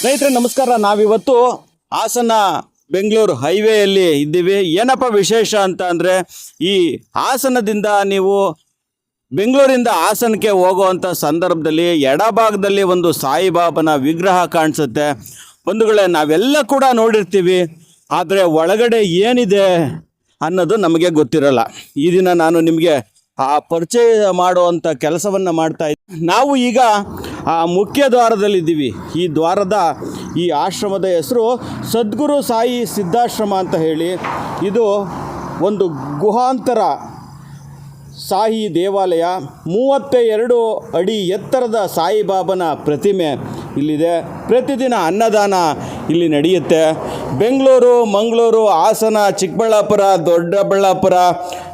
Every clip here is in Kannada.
ಸ್ನೇಹಿತರೆ, ನಮಸ್ಕಾರ. ನಾವಿವತ್ತು ಹಾಸನ ಬೆಂಗಳೂರು ಹೈವೇಯಲ್ಲಿ ಇದ್ದೀವಿ. ಏನಪ್ಪ ವಿಶೇಷ ಅಂತ ಅಂದರೆ, ಈ ಹಾಸನದಿಂದ ನೀವು ಬೆಂಗಳೂರಿಂದ ಹಾಸನಕ್ಕೆ ಹೋಗುವಂಥ ಸಂದರ್ಭದಲ್ಲಿ ಎಡಭಾಗದಲ್ಲಿ ಒಂದು ಸಾಯಿಬಾಬನ ವಿಗ್ರಹ ಕಾಣಿಸುತ್ತೆ. ಬಂಧುಗಳೇ ನಾವೆಲ್ಲ ಕೂಡ ನೋಡಿರ್ತೀವಿ, ಆದರೆ ಒಳಗಡೆ ಏನಿದೆ ಅನ್ನೋದು ನಮಗೆ ಗೊತ್ತಿರಲ್ಲ. ಈ ದಿನ ನಾನು ನಿಮಗೆ ಆ ಪರಿಚಯ ಮಾಡುವಂಥ ಕೆಲಸವನ್ನು ಮಾಡ್ತಾ ನಾವು ಈಗ ಆ ಮುಖ್ಯ ದ್ವಾರದಲ್ಲಿದ್ದೀವಿ. ಈ ದ್ವಾರದ ಈ ಆಶ್ರಮದ ಹೆಸರು ಸದ್ಗುರು ಸಾಯಿ ಸಿದ್ಧಾಶ್ರಮ ಅಂತ ಹೇಳಿ. ಇದು ಒಂದು ಗುಹಾಂತರ ಸಾಯಿ ದೇವಾಲಯ. ಮೂವತ್ತ ಎರಡು ಅಡಿ ಎತ್ತರದ ಸಾಯಿಬಾಬನ ಪ್ರತಿಮೆ ಇಲ್ಲಿದೆ. ಪ್ರತಿದಿನ ಅನ್ನದಾನ ಇಲ್ಲಿ ನಡೆಯುತ್ತೆ. ಬೆಂಗಳೂರು, ಮಂಗಳೂರು, ಹಾಸನ, ಚಿಕ್ಕಬಳ್ಳಾಪುರ, ದೊಡ್ಡಬಳ್ಳಾಪುರ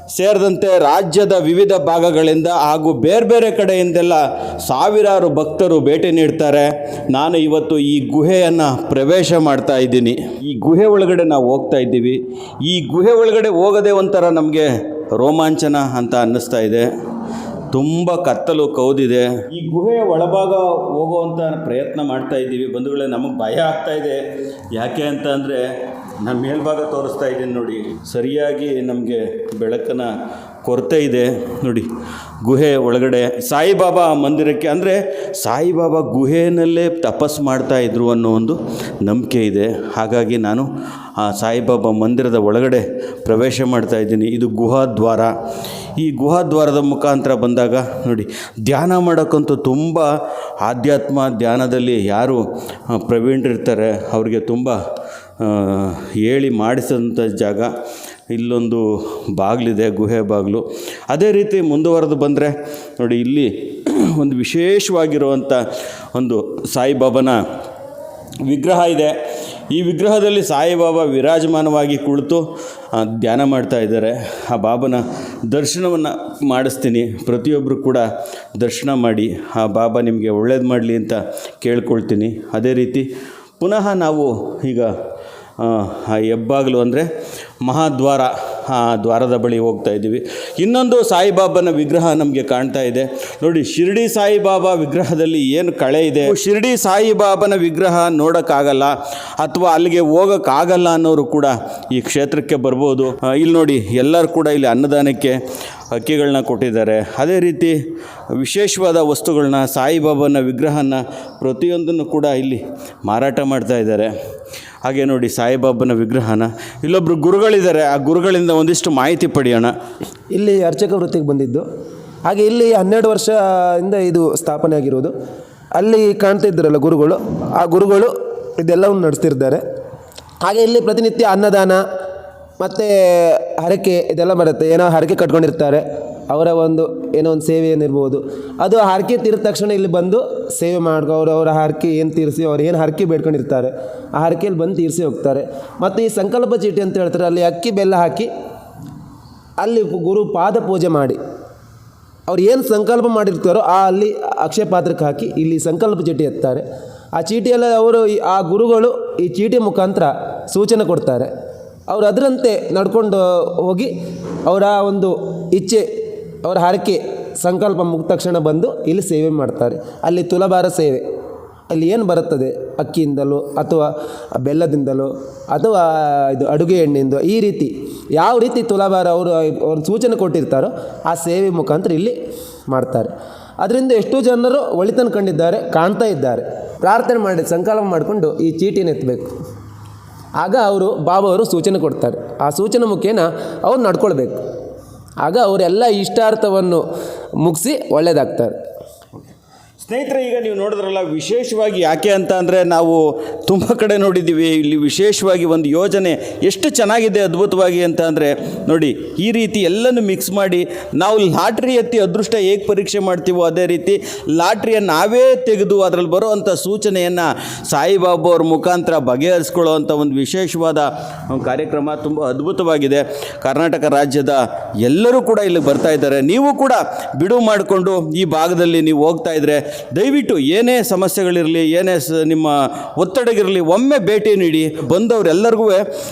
ಸೇರಿದಂತೆ ರಾಜ್ಯದ ವಿವಿಧ ಭಾಗಗಳಿಂದ ಹಾಗೂ ಬೇರೆ ಬೇರೆ ಕಡೆಯಿಂದೆಲ್ಲ ಸಾವಿರಾರು ಭಕ್ತರು ಭೇಟಿ ನೀಡ್ತಾರೆ. ನಾನು ಇವತ್ತು ಈ ಗುಹೆಯನ್ನು ಪ್ರವೇಶ ಮಾಡ್ತಾ ಇದ್ದೀನಿ. ಈ ಗುಹೆ ಒಳಗಡೆ ನಾವು ಹೋಗ್ತಾ ಇದ್ದೀವಿ. ಈ ಗುಹೆ ಒಳಗಡೆ ಹೋಗದೆ ಒಂಥರ ನಮಗೆ ರೋಮಾಂಚನ ಅಂತ ಅನ್ನಿಸ್ತಾ ಇದೆ. ತುಂಬ ಕತ್ತಲು, ಕೌದಿದೆ. ಈ ಗುಹೆಯ ಒಳಭಾಗ ಹೋಗುವಂಥ ಪ್ರಯತ್ನ ಮಾಡ್ತಾ ಇದ್ದೀವಿ. ಬಂಧುಗಳೇ, ನಮಗೆ ಭಯ ಆಗ್ತಾ ಇದೆ. ಯಾಕೆ ಅಂತ ಅಂದರೆ ನಾನು ಮೇಲ್ಭಾಗ ತೋರಿಸ್ತಾ ಇದ್ದೀನಿ ನೋಡಿ. ಸರಿಯಾಗಿ ನಮಗೆ ಬೆಳಕನ ಕೊರತೆ ಇದೆ. ನೋಡಿ, ಗುಹೆ ಒಳಗಡೆ ಸಾಯಿಬಾಬಾ ಮಂದಿರಕ್ಕೆ, ಅಂದರೆ ಸಾಯಿಬಾಬಾ ಗುಹೆಯಲ್ಲೇ ತಪಸ್ ಮಾಡ್ತಾ ಇದ್ರು ಅನ್ನೋ ಒಂದು ನಂಬಿಕೆ ಇದೆ. ಹಾಗಾಗಿ ನಾನು ಆ ಸಾಯಿಬಾಬಾ ಮಂದಿರದ ಒಳಗಡೆ ಪ್ರವೇಶ ಮಾಡ್ತಾ ಇದ್ದೀನಿ. ಇದು ಗುಹಾದ್ವಾರ ಈ ಗುಹಾದ್ವಾರದ ಮುಖಾಂತರ ಬಂದಾಗ, ನೋಡಿ, ಧ್ಯಾನ ಮಾಡೋಕ್ಕಂತೂ ತುಂಬ ಆಧ್ಯಾತ್ಮ ಧ್ಯಾನದಲ್ಲಿ ಯಾರು ಪ್ರವೀಣರಿರ್ತಾರೆ. ಅವರಿಗೆ ತುಂಬ ಹೇಳಿ ಮಾಡಿಸಿದಂಥ ಜಾಗ ಇಲ್ಲೊಂದು ಬಾಗಿಲಿದೆ, ಗುಹೆ ಬಾಗಿಲು. ಅದೇ ರೀತಿ ಮುಂದುವರೆದು ಬಂದರೆ ನೋಡಿ ಇಲ್ಲಿ ಒಂದು ವಿಶೇಷವಾಗಿರುವಂಥ ಒಂದು ಸಾಯಿಬಾಬನ ವಿಗ್ರಹ ಇದೆ. ಈ ವಿಗ್ರಹದಲ್ಲಿ ಸಾಯಿಬಾಬಾ ವಿರಾಜಮಾನವಾಗಿ ಕುಳಿತು ಧ್ಯಾನ ಮಾಡ್ತಾ ಇದ್ದಾರೆ. ಆ ಬಾಬನ ದರ್ಶನವನ್ನು ಮಾಡಿಸ್ತೀನಿ. ಪ್ರತಿಯೊಬ್ಬರು ಕೂಡ ದರ್ಶನ ಮಾಡಿ, ಆ ಬಾಬಾ ನಿಮಗೆ ಒಳ್ಳೇದು ಮಾಡಲಿ ಅಂತ ಕೇಳ್ಕೊಳ್ತೀನಿ. ಅದೇ ರೀತಿ ಪುನಃ ನಾವು ಈಗ ಹೆಬ್ಬಾಗಿಲು ಅಂದರೆ ಮಹಾದ್ವಾರ ದ್ವಾರದ ಬಳಿ ಹೋಗ್ತಾ ಇದ್ದೀವಿ. ಇನ್ನೊಂದು ಸಾಯಿಬಾಬನ ವಿಗ್ರಹ ನಮಗೆ ಕಾಣ್ತಾ ಇದೆ. ನೋಡಿ, ಶಿರ್ಡಿ ಸಾಯಿಬಾಬಾ ವಿಗ್ರಹದಲ್ಲಿ ಏನು ಕಳೆ ಇದೆ? ಶಿರಡಿ ಸಾಯಿಬಾಬನ ವಿಗ್ರಹ ನೋಡೋಕ್ಕಾಗಲ್ಲ, ಅಥವಾ ಅಲ್ಲಿಗೆ ಹೋಗೋಕ್ಕಾಗಲ್ಲ ಅನ್ನೋರು ಕೂಡ ಈ ಕ್ಷೇತ್ರಕ್ಕೆ ಬರ್ಬೋದು. ಇಲ್ಲಿ ನೋಡಿ, ಎಲ್ಲರೂ ಕೂಡ ಇಲ್ಲಿ ಅನ್ನದಾನಕ್ಕೆ ಅಕ್ಕಿಗಳನ್ನ ಕೊಟ್ಟಿದ್ದಾರೆ. ಅದೇ ರೀತಿ ವಿಶೇಷವಾದ ವಸ್ತುಗಳನ್ನ ಸಾಯಿಬಾಬನ ವಿಗ್ರಹನ ಪ್ರತಿಯೊಂದನ್ನು ಕೂಡ ಇಲ್ಲಿ ಮಾರಾಟ ಮಾಡ್ತಾ ಇದ್ದಾರೆ. ಹಾಗೆ ನೋಡಿ ಸಾಯಿಬಾಬನ ವಿಗ್ರಹನ. ಇಲ್ಲೊಬ್ಬರು ಗುರುಗಳಿದ್ದಾರೆ, ಆ ಗುರುಗಳಿಂದ ಒಂದಿಷ್ಟು ಮಾಹಿತಿ ಪಡೆಯೋಣ. ಇಲ್ಲಿ ಅರ್ಚಕ ವೃತ್ತಿಗೆ ಬಂದಿದ್ದು. ಹಾಗೆ ಇಲ್ಲಿ ಹನ್ನೆರಡು ವರ್ಷದಿಂದ ಇದು ಸ್ಥಾಪನೆ ಆಗಿರೋದು. ಅಲ್ಲಿ ಕಾಣ್ತಾ ಇದ್ದರಲ್ಲ ಗುರುಗಳು, ಆ ಗುರುಗಳು ಇದೆಲ್ಲವನ್ನು ನಡೆಸ್ತಿರ್ತಾರೆ. ಹಾಗೆ ಇಲ್ಲಿ ಪ್ರತಿನಿತ್ಯ ಅನ್ನದಾನ, ಮತ್ತು ಹರಕೆ ಇದೆಲ್ಲ ಬರುತ್ತೆ. ಏನೋ ಹರಕೆ ಕಟ್ಕೊಂಡಿರ್ತಾರೆ. ಅವರ ಒಂದು ಏನೋ ಒಂದು ಸೇವೆ ಏನಿರ್ಬೋದು. ಅದು ಹರಕೆ ತೀರಿದ ತಕ್ಷಣ ಇಲ್ಲಿ ಬಂದು ಸೇವೆ ಮಾಡ್ಕೊ, ಅವರು ಅವರ ಹರಕೆ ಏನು ತೀರಿಸಿ, ಅವ್ರು ಏನು ಹರಕೆ ಬೇಡ್ಕೊಂಡಿರ್ತಾರೆ, ಆ ಹರಕೆಯಲ್ಲಿ ಬಂದು ತೀರಿಸಿ ಹೋಗ್ತಾರೆ. ಮತ್ತು ಈ ಸಂಕಲ್ಪ ಚೀಟಿ ಅಂತ ಹೇಳ್ತಾರೆ, ಅಲ್ಲಿ ಅಕ್ಕಿ ಬೆಲ್ಲ ಹಾಕಿ ಅಲ್ಲಿ ಗುರು ಪಾದ ಪೂಜೆ ಮಾಡಿ. ಅವ್ರು ಏನು ಸಂಕಲ್ಪ ಮಾಡಿರ್ತಾರೋ ಆ ಅಲ್ಲಿ ಅಕ್ಷಯ ಪಾತ್ರಕ್ಕೆ ಹಾಕಿ ಇಲ್ಲಿ ಸಂಕಲ್ಪ ಚೀಟಿ ಎತ್ತಾರೆ. ಆ ಚೀಟಿಯಲ್ಲಿ ಅವರು ಆ ಗುರುಗಳು ಈ ಚೀಟಿ ಮುಖಾಂತರ ಸೂಚನೆ ಕೊಡ್ತಾರೆ. ಅವರು ಅದರಂತೆ ನಡ್ಕೊಂಡು ಹೋಗಿ ಅವರ ಒಂದು ಇಚ್ಛೆ ಅವರ ಹರಕೆ ಸಂಕಲ್ಪ ಮುಗಿದ ತಕ್ಷಣ ಬಂದು ಇಲ್ಲಿ ಸೇವೆ ಮಾಡ್ತಾರೆ. ಅಲ್ಲಿ ತುಲಭಾರ ಸೇವೆ. ಅಲ್ಲಿ ಏನು ಬರುತ್ತದೆ? ಅಕ್ಕಿಯಿಂದಲೋ ಅಥವಾ ಬೆಲ್ಲದಿಂದಲೋ ಅಥವಾ ಇದು ಅಡುಗೆ ಎಣ್ಣೆಯಿಂದ ಈ ರೀತಿ ಯಾವ ರೀತಿ ತುಲಾಭಾರ ಅವರು ಅವ್ರ ಸೂಚನೆ ಕೊಟ್ಟಿರ್ತಾರೋ ಆ ಸೇವೆ ಮುಖಾಂತರ ಇಲ್ಲಿ ಮಾಡ್ತಾರೆ. ಅದರಿಂದ ಎಷ್ಟೋ ಜನರು ಒಳಿತನ ಕಂಡಿದ್ದಾರೆ, ಕಾಣ್ತಾ ಇದ್ದಾರೆ. ಪ್ರಾರ್ಥನೆ ಮಾಡಿ, ಸಂಕಲ್ಪ ಮಾಡಿಕೊಂಡು ಈ ಚೀಟಿನ ಎತ್ತಬೇಕು. ಆಗ ಅವರು ಬಾಬಾ ಅವರು ಸೂಚನೆ ಕೊಡ್ತಾರೆ. ಆ ಸೂಚನೆ ಮುಖೇನ ಅವ್ರು ನಡ್ಕೊಳ್ಬೇಕು. ಆಗ ಅವರೆಲ್ಲ ಇಷ್ಟಾರ್ಥವನ್ನು ಮುಗಿಸಿ ಒಳ್ಳೆಯದಾಗ್ತಾರೆ ಸ್ನೇಹಿತರೆ, ಈಗ ನೀವು ನೋಡಿದ್ರಲ್ಲ, ವಿಶೇಷವಾಗಿ ಯಾಕೆ ಅಂತ ಅಂದರೆ ನಾವು ತುಂಬ ಕಡೆ ನೋಡಿದ್ದೀವಿ. ಇಲ್ಲಿ ವಿಶೇಷವಾಗಿ ಒಂದು ಯೋಜನೆ ಎಷ್ಟು ಚೆನ್ನಾಗಿದೆ, ಅದ್ಭುತವಾಗಿ ಅಂತ ಅಂದರೆ, ನೋಡಿ, ಈ ರೀತಿ ಎಲ್ಲನೂ ಮಿಕ್ಸ್ ಮಾಡಿ ನಾವು ಲಾಟ್ರಿ ಎತ್ತಿ ಅದೃಷ್ಟ ಹೇಗೆ ಪರೀಕ್ಷೆ ಮಾಡ್ತೀವೋ ಅದೇ ರೀತಿ ಲಾಟ್ರಿಯನ್ನು ನಾವೇ ತೆಗೆದು ಅದರಲ್ಲಿ ಬರುವಂಥ ಸೂಚನೆಯನ್ನು ಸಾಯಿಬಾಬು ಅವ್ರ ಮುಖಾಂತರ ಬಗೆಹರಿಸ್ಕೊಳ್ಳೋವಂಥ ಒಂದು ವಿಶೇಷವಾದ ಕಾರ್ಯಕ್ರಮ ತುಂಬ ಅದ್ಭುತವಾಗಿದೆ. ಕರ್ನಾಟಕ ರಾಜ್ಯದ ಎಲ್ಲರೂ ಕೂಡ ಇಲ್ಲಿ ಬರ್ತಾ ಇದ್ದಾರೆ. ನೀವು ಕೂಡ ಬಿಡುವು ಮಾಡಿಕೊಂಡು ಈ ಭಾಗದಲ್ಲಿ ನೀವು ಹೋಗ್ತಾ ಇದ್ದರೆ ದಯವಿಟ್ಟು ಏನೇ ಸಮಸ್ಯೆಗಳಿರಲಿ, ಏನೇ ನಿಮ್ಮ ಒತ್ತಡಗಿರಲಿ, ಒಮ್ಮೆ ಭೇಟಿ ನೀಡಿ. ಬಂದವರೆಲ್ಲರಿಗೂ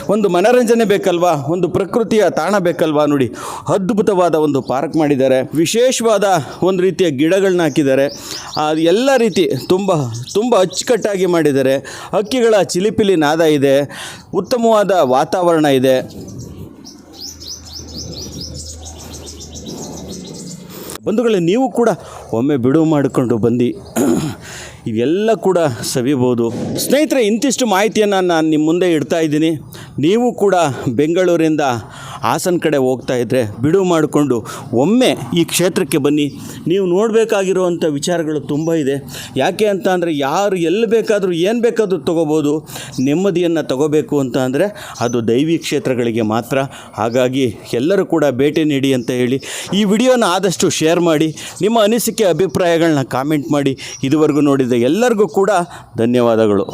ಒಂದು ಮನರಂಜನೆ ಬೇಕಲ್ವಾ? ಒಂದು ಪ್ರಕೃತಿಯ ತಾಣ ಬೇಕಲ್ವಾ ನೋಡಿ. ಅದ್ಭುತವಾದ ಒಂದು ಪಾರ್ಕ್ ಮಾಡಿದ್ದಾರೆ. ವಿಶೇಷವಾದ ಒಂದು ರೀತಿಯ ಗಿಡಗಳನ್ನ ಹಾಕಿದ್ದಾರೆ. ಎಲ್ಲ ರೀತಿ ತುಂಬ ತುಂಬ ಅಚ್ಚುಕಟ್ಟಾಗಿ ಮಾಡಿದ್ದಾರೆ. ಹಕ್ಕಿಗಳ ಚಿಲಿಪಿಲಿ ನಾದ ಇದೆ. ಉತ್ತಮವಾದ ವಾತಾವರಣ ಇದೆ. ಬಂಧುಗಳೇ, ನೀವು ಕೂಡ ಒಮ್ಮೆ ಬಿಡುವು ಮಾಡಿಕೊಂಡು ಬಂದು. ಇವೆಲ್ಲ ಕೂಡ ಸವಿಬೋದು. ಸ್ನೇಹಿತರೆ, ಇಂತಿಷ್ಟು ಮಾಹಿತಿಯನ್ನು ನಾನು ನಿಮ್ಮ ಮುಂದೆ ಇಡ್ತಾ ಇದ್ದೀನಿ. ನೀವು ಕೂಡ ಬೆಂಗಳೂರಿಂದ ಹಾಸನ ಕಡೆ ಹೋಗ್ತಾ ಇದ್ದರೆ ಬಿಡುವು ಮಾಡಿಕೊಂಡು ಒಮ್ಮೆ ಈ ಕ್ಷೇತ್ರಕ್ಕೆ ಬನ್ನಿ. ನೀವು ನೋಡಬೇಕಾಗಿರುವಂಥ ವಿಚಾರಗಳು ತುಂಬ ಇದೆ. ಯಾಕೆ ಅಂತ ಅಂದರೆ ಯಾರು ಎಲ್ಲಿ ಬೇಕಾದರೂ ಏನು ಬೇಕಾದರೂ ತೊಗೋಬೋದು. ನೆಮ್ಮದಿಯನ್ನು ತಗೋಬೇಕು ಅಂತ ಅಂದರೆ ಅದು ದೈವಿ ಕ್ಷೇತ್ರಗಳಿಗೆ ಮಾತ್ರ. ಹಾಗಾಗಿ ಎಲ್ಲರೂ ಕೂಡ ಭೇಟಿ ನೀಡಿ ಅಂತ ಹೇಳಿ ಈ ವಿಡಿಯೋನ ಆದಷ್ಟು ಶೇರ್ ಮಾಡಿ. ನಿಮ್ಮ ಅನಿಸಿಕೆ, ಅಭಿಪ್ರಾಯಗಳನ್ನ ಕಾಮೆಂಟ್ ಮಾಡಿ. ಇದುವರೆಗೂ ನೋಡಿದ ಎಲ್ಲರಿಗೂ ಕೂಡ ಧನ್ಯವಾದಗಳು.